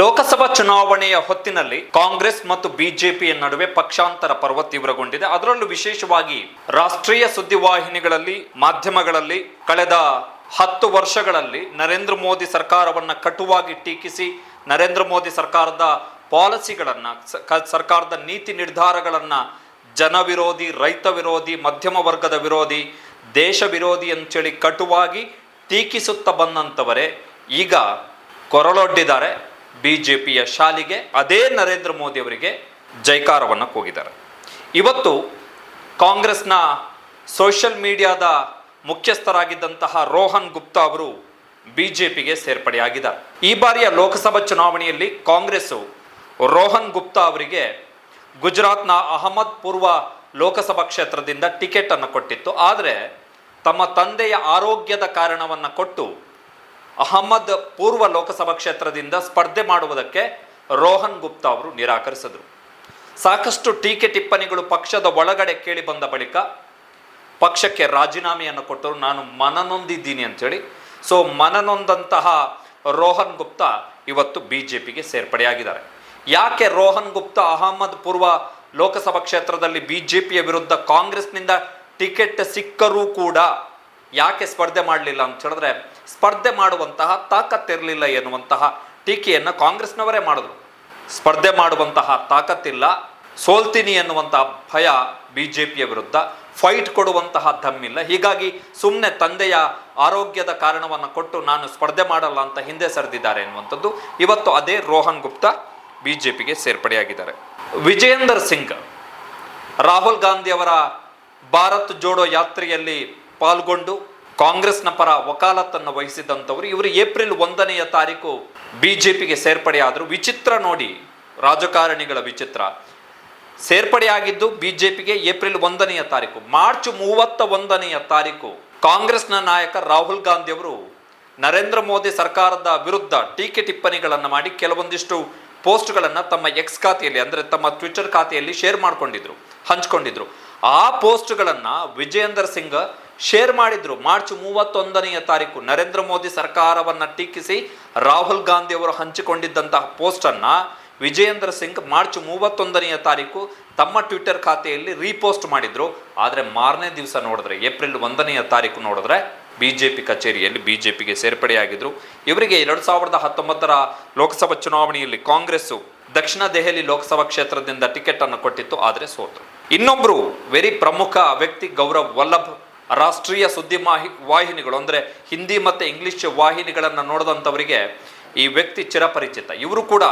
ಲೋಕಸಭಾ ಚುನಾವಣೆಯ ಹೊತ್ತಿನಲ್ಲಿ ಕಾಂಗ್ರೆಸ್ ಮತ್ತು ಬಿಜೆಪಿಯ ನಡುವೆ ಪಕ್ಷಾಂತರ ಪರ್ವ ತೀವ್ರಗೊಂಡಿದೆ. ಅದರಲ್ಲೂ ವಿಶೇಷವಾಗಿ ರಾಷ್ಟ್ರೀಯ ಸುದ್ದಿವಾಹಿನಿಗಳಲ್ಲಿ, ಮಾಧ್ಯಮಗಳಲ್ಲಿ ಕಳೆದ ಹತ್ತು ವರ್ಷಗಳಲ್ಲಿ ನರೇಂದ್ರ ಮೋದಿ ಸರ್ಕಾರವನ್ನು ಕಟುವಾಗಿ ಟೀಕಿಸಿ, ನರೇಂದ್ರ ಮೋದಿ ಸರ್ಕಾರದ ಪಾಲಿಸಿಗಳನ್ನ ಸರ್ಕಾರದ ನೀತಿ ನಿರ್ಧಾರಗಳನ್ನ ಜನ ವಿರೋಧಿ ರೈತ ವಿರೋಧಿ, ಮಧ್ಯಮ ವರ್ಗದ ವಿರೋಧಿ, ದೇಶ ವಿರೋಧಿ ಅಂತೇಳಿ ಕಟುವಾಗಿ ಟೀಕಿಸುತ್ತಾ ಬಂದಂಥವರೇ ಈಗ ಕೊರಳೊಡ್ಡಿದ್ದಾರೆ. ಬಿಜೆಪಿಯ ಶಾಲಿಗೆ ಅದೇ ನರೇಂದ್ರ ಮೋದಿ ಅವರಿಗೆ ಜೈಕಾರವನ್ನು ಕೂಗಿದ್ದಾರೆ. ಇವತ್ತು ಕಾಂಗ್ರೆಸ್ನ ಸೋಷಿಯಲ್ ಮೀಡಿಯಾದ ಮುಖ್ಯಸ್ಥರಾಗಿದ್ದಂತಹ ರೋಹನ್ ಗುಪ್ತಾ ಅವರು ಬಿಜೆಪಿಗೆ ಸೇರ್ಪಡೆಯಾಗಿದ್ದಾರೆ. ಈ ಬಾರಿಯ ಲೋಕಸಭಾ ಚುನಾವಣೆಯಲ್ಲಿ ಕಾಂಗ್ರೆಸ್ಸು ರೋಹನ್ ಗುಪ್ತಾ ಅವರಿಗೆ ಗುಜರಾತ್ನ ಅಹಮದ್ ಪೂರ್ವ ಲೋಕಸಭಾ ಕ್ಷೇತ್ರದಿಂದ ಟಿಕೆಟ್ ಅನ್ನು ಕೊಟ್ಟಿತ್ತು. ಆದರೆ ತಮ್ಮ ತಂದೆಯ ಆರೋಗ್ಯದ ಕಾರಣವನ್ನು ಕೊಟ್ಟು ಅಹಮದ್ ಪೂರ್ವ ಲೋಕಸಭಾ ಕ್ಷೇತ್ರದಿಂದ ಸ್ಪರ್ಧೆ ಮಾಡುವುದಕ್ಕೆ ರೋಹನ್ ಗುಪ್ತಾ ಅವರು ನಿರಾಕರಿಸಿದರು. ಸಾಕಷ್ಟು ಟೀಕೆ ಟಿಪ್ಪಣಿಗಳು ಪಕ್ಷದ ಒಳಗಡೆ ಕೇಳಿ ಬಂದ ಬಳಿಕ ಪಕ್ಷಕ್ಕೆ ರಾಜೀನಾಮೆಯನ್ನು ಕೊಟ್ಟರು ನಾನು ಮನನೊಂದಿದ್ದೀನಿ ಅಂಥೇಳಿ ಸೊ ಮನನೊಂದಂತಹ ರೋಹನ್ ಗುಪ್ತಾ ಇವತ್ತು ಬಿ ಜೆ ಪಿಗೆ ಸೇರ್ಪಡೆಯಾಗಿದ್ದಾರೆ. ಯಾಕೆ ರೋಹನ್ ಗುಪ್ತಾ ಅಹಮದ್ ಪೂರ್ವ ಲೋಕಸಭಾ ಕ್ಷೇತ್ರದಲ್ಲಿ ಬಿ ಜೆ ಪಿಯ ವಿರುದ್ಧ ಕಾಂಗ್ರೆಸ್ನಿಂದ ಟಿಕೆಟ್ ಸಿಕ್ಕರೂ ಕೂಡ ಯಾಕೆ ಸ್ಪರ್ಧೆ ಮಾಡಲಿಲ್ಲ ಅಂತ ಹೇಳಿದ್ರೆ, ಸ್ಪರ್ಧೆ ಮಾಡುವಂತಹ ತಾಕತ್ತಿರಲಿಲ್ಲ ಎನ್ನುವಂತಹ ಟೀಕೆಯನ್ನು ಕಾಂಗ್ರೆಸ್ನವರೇ ಮಾಡಿದ್ರು. ಸ್ಪರ್ಧೆ ಮಾಡುವಂತಹ ತಾಕತ್ತಿಲ್ಲ, ಸೋಲ್ತೀನಿ ಎನ್ನುವಂತಹ ಭಯ ಬಿ ಜೆ ಪಿಯ ವಿರುದ್ಧ, ಫೈಟ್ ಕೊಡುವಂತಹ ದಮ್ಮಿಲ್ಲ. ಹೀಗಾಗಿ ಸುಮ್ಮನೆ ತಂದೆಯ ಆರೋಗ್ಯದ ಕಾರಣವನ್ನು ಕೊಟ್ಟು ನಾನು ಸ್ಪರ್ಧೆ ಮಾಡಲ್ಲ ಅಂತ ಹಿಂದೆ ಸರಿದಿದ್ದಾರೆ ಎನ್ನುವಂಥದ್ದು ಇವತ್ತು ಅದೇ ರೋಹನ್ ಗುಪ್ತಾ ಬಿ ಜೆ ಪಿಗೆ ಸೇರ್ಪಡೆಯಾಗಿದ್ದಾರೆ. ವಿಜೇಂದರ್ ಸಿಂಗ್, ರಾಹುಲ್ ಗಾಂಧಿಯವರ ಭಾರತ್ ಜೋಡೋ ಯಾತ್ರೆಯಲ್ಲಿ ಪಾಲ್ಗೊಂಡು ಕಾಂಗ್ರೆಸ್ನ ಪರ ವಕಾಲತ್ತನ್ನು ವಹಿಸಿದಂಥವರು ಇವರು ಏಪ್ರಿಲ್ ಒಂದನೆಯ ತಾರೀಕು ಬಿ ಜೆ ಪಿಗೆ ಸೇರ್ಪಡೆಯಾದರು. ವಿಚಿತ್ರ ನೋಡಿ, ರಾಜಕಾರಣಿಗಳ ವಿಚಿತ್ರ. ಸೇರ್ಪಡೆಯಾಗಿದ್ದು ಬಿ ಜೆ ಪಿಗೆ ಏಪ್ರಿಲ್ ಒಂದನೆಯ ತಾರೀಕು. ಮಾರ್ಚ್ ಮೂವತ್ತ ಒಂದನೆಯ ತಾರೀಕು ಕಾಂಗ್ರೆಸ್ನ ನಾಯಕ ರಾಹುಲ್ ಗಾಂಧಿ ಅವರು ನರೇಂದ್ರ ಮೋದಿ ಸರ್ಕಾರದ ವಿರುದ್ಧ ಟೀಕೆ ಟಿಪ್ಪಣಿಗಳನ್ನು ಮಾಡಿ ಕೆಲವೊಂದಿಷ್ಟು ಪೋಸ್ಟ್ಗಳನ್ನು ತಮ್ಮ ಎಕ್ಸ್ ಖಾತೆಯಲ್ಲಿ, ಅಂದರೆ ತಮ್ಮ ಟ್ವಿಟರ್ ಖಾತೆಯಲ್ಲಿ ಶೇರ್ ಮಾಡಿಕೊಂಡಿದ್ರು, ಹಂಚ್ಕೊಂಡಿದ್ರು. ಆ ಪೋಸ್ಟ್ಗಳನ್ನು ವಿಜಯೇಂದರ್ ಸಿಂಗ್ ಶೇರ್ ಮಾಡಿದ್ರು. ಮಾರ್ಚ್ ಮೂವತ್ತೊಂದನೆಯ ತಾರೀಕು ನರೇಂದ್ರ ಮೋದಿ ಸರ್ಕಾರವನ್ನ ಟೀಕಿಸಿ ರಾಹುಲ್ ಗಾಂಧಿ ಅವರು ಹಂಚಿಕೊಂಡಿದ್ದಂತಹ ಪೋಸ್ಟನ್ನು ವಿಜಯೇಂದ್ರ ಸಿಂಗ್ ಮಾರ್ಚ್ ಮೂವತ್ತೊಂದನೆಯ ತಾರೀಕು ತಮ್ಮ ಟ್ವಿಟರ್ ಖಾತೆಯಲ್ಲಿ ರೀಪೋಸ್ಟ್ ಮಾಡಿದ್ರು. ಆದರೆ ಮಾರನೇ ದಿವಸ ನೋಡಿದ್ರೆ, ಏಪ್ರಿಲ್ ಒಂದನೆಯ ತಾರೀಕು ನೋಡಿದ್ರೆ ಬಿಜೆಪಿ ಕಚೇರಿಯಲ್ಲಿ ಬಿಜೆಪಿಗೆ ಸೇರ್ಪಡೆಯಾಗಿದ್ರು. ಇವರಿಗೆ ಎರಡು ಸಾವಿರದ ಹತ್ತೊಂಬತ್ತರ ಲೋಕಸಭಾ ಚುನಾವಣೆಯಲ್ಲಿ ಕಾಂಗ್ರೆಸ್ಸು ದಕ್ಷಿಣ ದೆಹಲಿ ಲೋಕಸಭಾ ಕ್ಷೇತ್ರದಿಂದ ಟಿಕೆಟ್ ಅನ್ನು ಕೊಟ್ಟಿತ್ತು, ಆದರೆ ಸೋತು. ಇನ್ನೊಬ್ಬರು ವೆರಿ ಪ್ರಮುಖ ವ್ಯಕ್ತಿ ಗೌರವ್ ವಲ್ಲಭ್ ರಾಷ್ಟ್ರೀಯ ಸುದ್ದಿ ಮಾಹಿ, ವಾಹಿನಿಗಳು, ಅಂದರೆ ಹಿಂದಿ ಮತ್ತು ಇಂಗ್ಲಿಷ್ ವಾಹಿನಿಗಳನ್ನು ನೋಡಿದಂಥವರಿಗೆ ಈ ವ್ಯಕ್ತಿ ಚಿರಪರಿಚಿತ. ಇವರು ಕೂಡ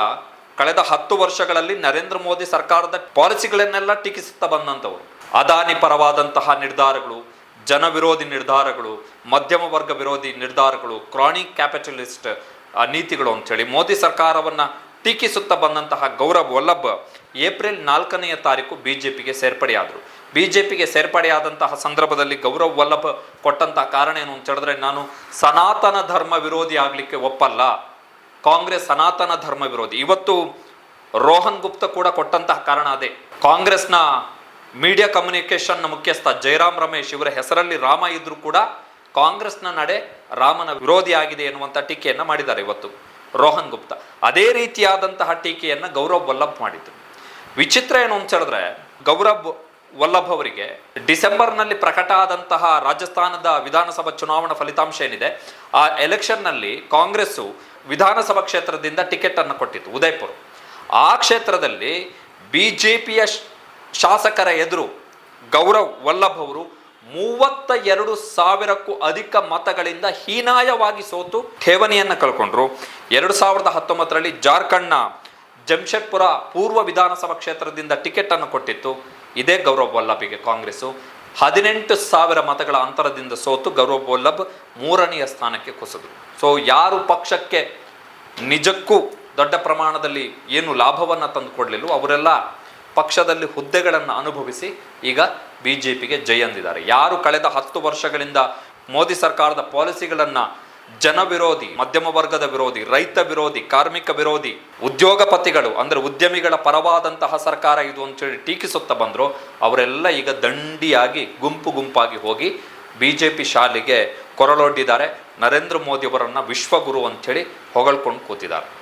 ಕಳೆದ ಹತ್ತು ವರ್ಷಗಳಲ್ಲಿ ನರೇಂದ್ರ ಮೋದಿ ಸರ್ಕಾರದ ಪಾಲಿಸಿಗಳನ್ನೆಲ್ಲ ಟೀಕಿಸುತ್ತಾ ಬಂದಂಥವರು. ಅದಾನಿ ಪರವಾದಂತಹ ನಿರ್ಧಾರಗಳು, ಜನವಿರೋಧಿ ನಿರ್ಧಾರಗಳು, ಮಧ್ಯಮ ವರ್ಗ ವಿರೋಧಿ ನಿರ್ಧಾರಗಳು, ಕ್ರಾನಿಕ್ ಕ್ಯಾಪಿಟಲಿಸ್ಟ್ ನೀತಿಗಳು ಅಂಥೇಳಿ ಮೋದಿ ಸರ್ಕಾರವನ್ನ ಟೀಕಿಸುತ್ತಾ ಬಂದಂತಹ ಗೌರವ್ ವಲ್ಲಭ್ ಏಪ್ರಿಲ್ ನಾಲ್ಕನೆಯ ತಾರೀಕು ಬಿಜೆಪಿಗೆ ಸೇರ್ಪಡೆಯಾದರು. ಬಿಜೆಪಿಗೆ ಸೇರ್ಪಡೆಯಾದಂತಹ ಸಂದರ್ಭದಲ್ಲಿ ಗೌರವ್ ವಲ್ಲಭ ಕೊಟ್ಟಂತಹ ಕಾರಣ ಏನು ಅಂತ ಹೇಳಿದ್ರೆ, ನಾನು ಸನಾತನ ಧರ್ಮ ವಿರೋಧಿ ಆಗಲಿಕ್ಕೆ ಒಪ್ಪಲ್ಲ. ಕಾಂಗ್ರೆಸ್ ಸನಾತನ ಧರ್ಮ ವಿರೋಧಿ. ಇವತ್ತು ರೋಹನ್ ಗುಪ್ತ ಕೂಡ ಕೊಟ್ಟಂತಹ ಕಾರಣ ಅದೇ. ಕಾಂಗ್ರೆಸ್ನ ಮೀಡಿಯಾ ಕಮ್ಯುನಿಕೇಶನ್ನ ಮುಖ್ಯಸ್ಥ ಜಯರಾಮ್ ರಮೇಶ್ ಇವರ ಹೆಸರಲ್ಲಿ ರಾಮ ಇದ್ರೂ ಕೂಡ ಕಾಂಗ್ರೆಸ್ನ ನಡೆ ರಾಮನ ವಿರೋಧಿ ಆಗಿದೆ ಎನ್ನುವಂಥ ಟೀಕೆಯನ್ನು ಮಾಡಿದ್ದಾರೆ ಇವತ್ತು. ರೋಹನ್ ಗುಪ್ತಾ. ಅದೇ ರೀತಿಯಾದಂತಹ ಟೀಕೆಯನ್ನು ಗೌರವ್ ವಲ್ಲಭ್ ಮಾಡಿದ್ರು. ವಿಚಿತ್ರ ಏನು ಅಂತ ಹೇಳಿದ್ರೆ, ಗೌರವ್ ವಲ್ಲಭ್ ಅವರಿಗೆ ಡಿಸೆಂಬರ್ನಲ್ಲಿ ಪ್ರಕಟ ಆದಂತಹ ರಾಜಸ್ಥಾನದ ವಿಧಾನಸಭಾ ಚುನಾವಣಾ ಫಲಿತಾಂಶ ಏನಿದೆ, ಆ ಎಲೆಕ್ಷನ್ನಲ್ಲಿ ಕಾಂಗ್ರೆಸ್ಸು ವಿಧಾನಸಭಾ ಕ್ಷೇತ್ರದಿಂದ ಟಿಕೆಟ್ ಅನ್ನು ಕೊಟ್ಟಿತ್ತು, ಉದಯಪುರ. ಆ ಕ್ಷೇತ್ರದಲ್ಲಿ ಬಿಜೆಪಿಯ ಶಾಸಕರ ಎದುರು ಗೌರವ್ ವಲ್ಲಭ್ ಅವರು ಮೂವತ್ತ ಎರಡು ಸಾವಿರಕ್ಕೂ ಅಧಿಕ ಮತಗಳಿಂದ ಹೀನಾಯವಾಗಿ ಸೋತು ಠೇವಣಿಯನ್ನು ಕಳ್ಕೊಂಡ್ರು. ಎರಡು ಸಾವಿರದ ಹತ್ತೊಂಬತ್ತರಲ್ಲಿ ಜಾರ್ಖಂಡ್ನ ಜಮ್ಶೆಡ್ಪುರ ಪೂರ್ವ ವಿಧಾನಸಭಾ ಕ್ಷೇತ್ರದಿಂದ ಟಿಕೆಟ್ ಅನ್ನು ಕೊಟ್ಟಿತ್ತು. ಇದೇ ಗೌರವ್ ವಲ್ಲಭಿಗೆ ಕಾಂಗ್ರೆಸ್ಸು. ಹದಿನೆಂಟು ಸಾವಿರ ಮತಗಳ ಅಂತರದಿಂದ ಸೋತು ಗೌರವ್ ವಲ್ಲಭ್ ಮೂರನೆಯ ಸ್ಥಾನಕ್ಕೆ ಕುಸಿದ್ರು ಸೊ ಯಾರು ಪಕ್ಷಕ್ಕೆ ನಿಜಕ್ಕೂ ದೊಡ್ಡ ಪ್ರಮಾಣದಲ್ಲಿ ಏನು ಲಾಭವನ್ನು ತಂದುಕೊಡ್ಲಿಲ್ಲೋ ಅವರೆಲ್ಲ ಪಕ್ಷದಲ್ಲಿ ಹುದ್ದೆಗಳನ್ನು ಅನುಭವಿಸಿ ಈಗ ಬಿ ಜೆ ಪಿಗೆ ಜಯಂದಿದ್ದಾರೆ ಯಾರು ಕಳೆದ ಹತ್ತು ವರ್ಷಗಳಿಂದ ಮೋದಿ ಸರ್ಕಾರದ ಪಾಲಿಸಿಗಳನ್ನು ಜನ ವಿರೋಧಿ, ಮಧ್ಯಮ ವರ್ಗದ ವಿರೋಧಿ, ರೈತ ವಿರೋಧಿ, ಕಾರ್ಮಿಕ ವಿರೋಧಿ, ಉದ್ಯೋಗಪತಿಗಳು, ಅಂದರೆ ಉದ್ಯಮಿಗಳ ಪರವಾದಂತಹ ಸರ್ಕಾರ ಇದು ಅಂತೇಳಿ ಟೀಕಿಸುತ್ತಾ ಬಂದರು. ಅವರೆಲ್ಲ ಈಗ ದಂಡಿಯಾಗಿ, ಗುಂಪು ಗುಂಪಾಗಿ ಹೋಗಿ ಬಿ ಜೆ ಪಿ ಶಾಲೆಗೆ ಕೊರಳೊಡ್ಡಿದ್ದಾರೆ. ನರೇಂದ್ರ ಮೋದಿಯವರನ್ನು ವಿಶ್ವಗುರು ಅಂಥೇಳಿ ಹೊಗಳ್ಕೊಂಡು ಕೂತಿದ್ದಾರೆ.